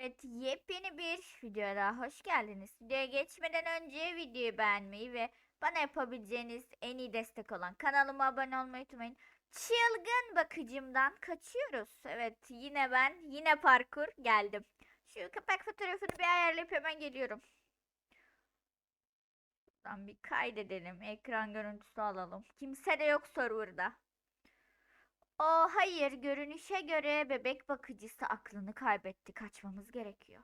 Evet, yepyeni bir daha hoş geldiniz. Videoya geçmeden önce videoyu beğenmeyi ve bana yapabileceğiniz en iyi destek olan kanalıma abone olmayı unutmayın. Çılgın bakıcımdan kaçıyoruz. Evet, yine ben, yine parkur geldim. Şu kapak fotoğrafını bir ayarlayıp hemen geliyorum. Buradan bir kaydedelim. Ekran görüntüsü alalım. Kimse de yok serverda. O hayır, görünüşe göre bebek bakıcısı aklını kaybetti. Kaçmamız gerekiyor.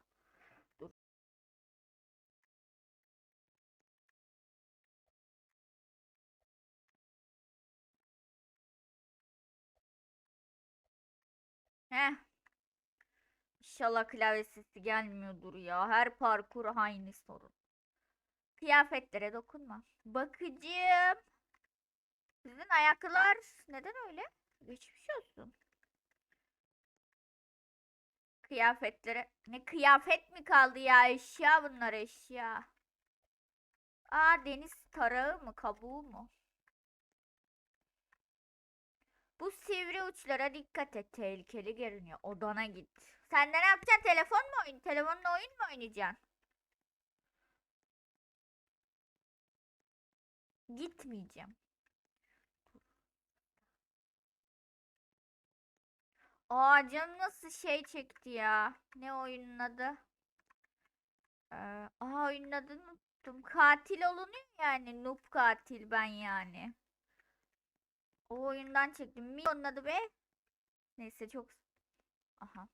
Dur. Heh. İnşallah klavye sesi gelmiyordur ya. Her parkur aynı sorun. Kıyafetlere dokunma. Bakıcım. Sizin ayaklar neden öyle? Geçmiş olsun. Kıyafetlere. Ne kıyafet mi kaldı ya? Eşya bunlar eşya. Aa deniz tarağı mı? Kabuğu mu? Bu sivri uçlara dikkat et. Tehlikeli görünüyor. Odana git. Sen ne yapacaksın? Telefon mu oyun? Telefonla oyun mu oynayacaksın? Gitmeyeceğim. Aa canım nasıl şey çekti ya. Ne oyunun adı? Ee, aa oyunun adını unuttum. Katil olunuyor yani. Noob katil ben yani. O oyundan çektim. Mi onun adı be? Neyse çok... Aha.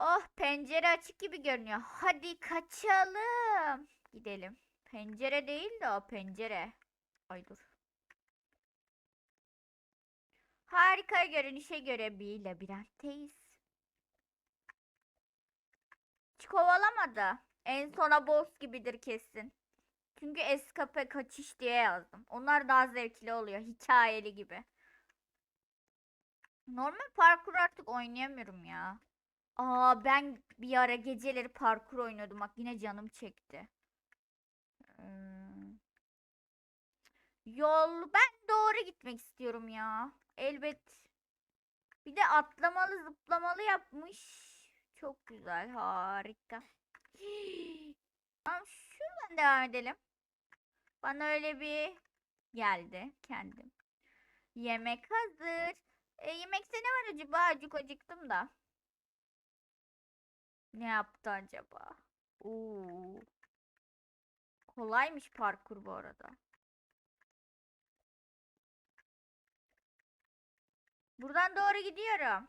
Oh pencere açık gibi görünüyor. Hadi kaçalım. Gidelim. Pencere değil de o pencere. Ay dur. Harika görünüşe göre bir labirentteyiz. Hiç kovalamadı. En sona boss gibidir kesin. Çünkü eskape kaçış diye yazdım. Onlar daha zevkli oluyor. Hikayeli gibi. Normal parkur artık oynayamıyorum ya. Aa ben bir ara geceleri parkur oynuyordum. Bak yine canım çekti. Hmm. Yol ben doğru gitmek istiyorum ya. Elbet. Bir de atlamalı zıplamalı yapmış. Çok güzel harika. Tamam şuradan devam edelim. Bana öyle bir geldi kendim. Yemek hazır. E, yemekte ne var acaba? Acık acıktım da. Ne yaptı acaba? Oo. Kolaymış parkur bu arada. Buradan doğru gidiyorum.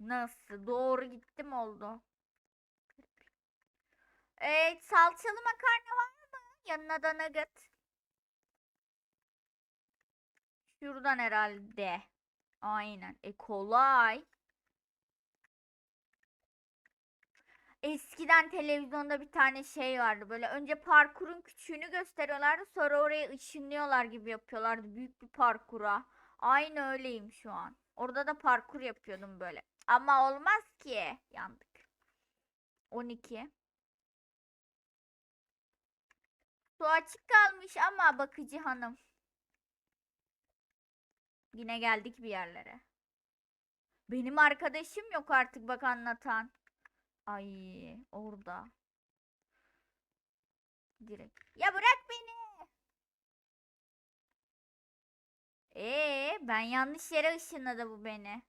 Nasıl? Doğru gittim oldu. Evet, salçalı makarna var mı? Yanına da nugget. Şuradan herhalde. Aynen. E kolay. Eskiden televizyonda bir tane şey vardı. Böyle önce parkurun küçüğünü gösteriyorlardı. Sonra oraya ışınlıyorlar gibi yapıyorlardı. Büyük bir parkura. Aynı öyleyim şu an. Orada da parkur yapıyordum böyle. Ama olmaz ki. Yandık. 12. Su açık kalmış ama bakıcı hanım. Yine geldik bir yerlere. Benim arkadaşım yok artık bak anlatan. Ay orada. Direkt. Ya bırak beni. Ee, ben yanlış yere ışınladı bu beni.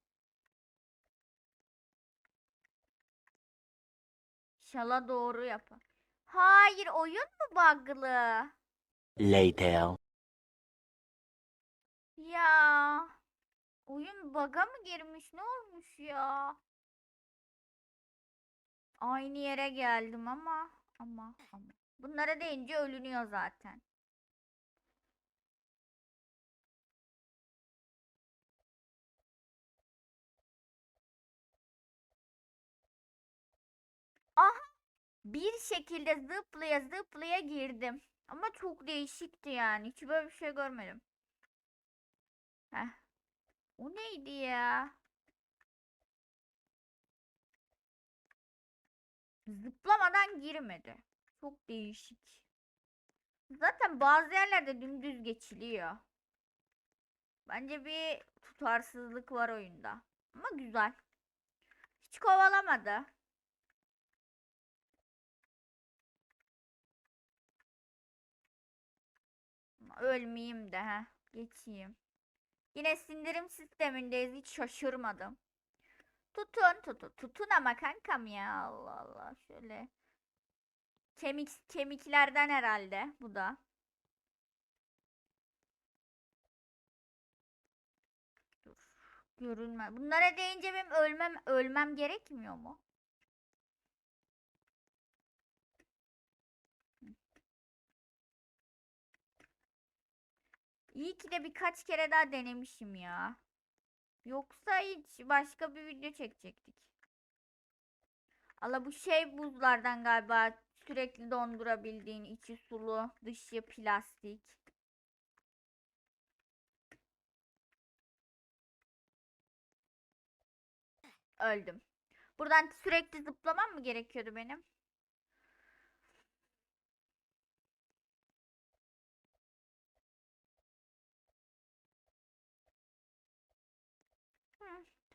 İnşallah doğru yapar. Hayır, oyun mu bug'lı? Later. Ya. Oyun bug'a mı girmiş? Ne olmuş ya? Aynı yere geldim ama ama ama. Bunlara deyince ölünüyor zaten. Bir şekilde zıplaya zıplaya girdim. Ama çok değişikti yani. Hiç böyle bir şey görmedim. Heh. O neydi ya? Zıplamadan girmedi. Çok değişik. Zaten bazı yerlerde dümdüz geçiliyor. Bence bir tutarsızlık var oyunda. Ama güzel. Hiç kovalamadı. Ölmeyeyim de ha. Geçeyim. Yine sindirim sistemindeyiz. Hiç şaşırmadım. Tutun tutun. Tutun ama kankam ya. Allah Allah. Şöyle. Kemik kemiklerden herhalde bu da. Dur. Görünme. Bunlara deyince benim ölmem ölmem gerekmiyor mu? İyi ki de birkaç kere daha denemişim ya. Yoksa hiç başka bir video çekecektik. Allah bu şey buzlardan galiba sürekli dondurabildiğin içi sulu, dışı plastik. Öldüm. Buradan sürekli zıplamam mı gerekiyordu benim?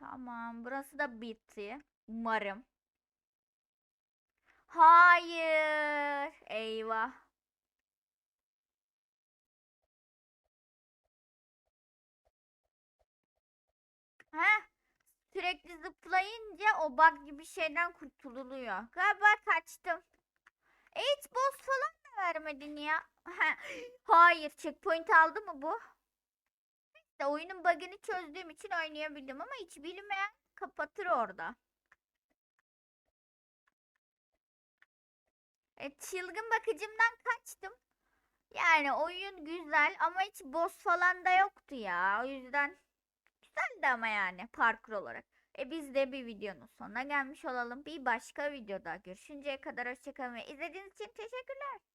Tamam. Burası da bitti. Umarım. Hayır. Eyvah. Heh. Sürekli zıplayınca o bug gibi şeyden kurtululuyor. Galiba kaçtım. Hiç boss falan da vermedin ya. Hayır. Checkpoint aldı mı bu? İşte oyunun bug'ını çözdüğüm için oynayabildim ama hiç bilmeyen kapatır orada. E, çılgın bakıcımdan kaçtım. Yani oyun güzel ama hiç boss falan da yoktu ya. O yüzden güzeldi ama yani parkur olarak. E biz de bir videonun sonuna gelmiş olalım. Bir başka videoda görüşünceye kadar hoşçakalın ve izlediğiniz için teşekkürler.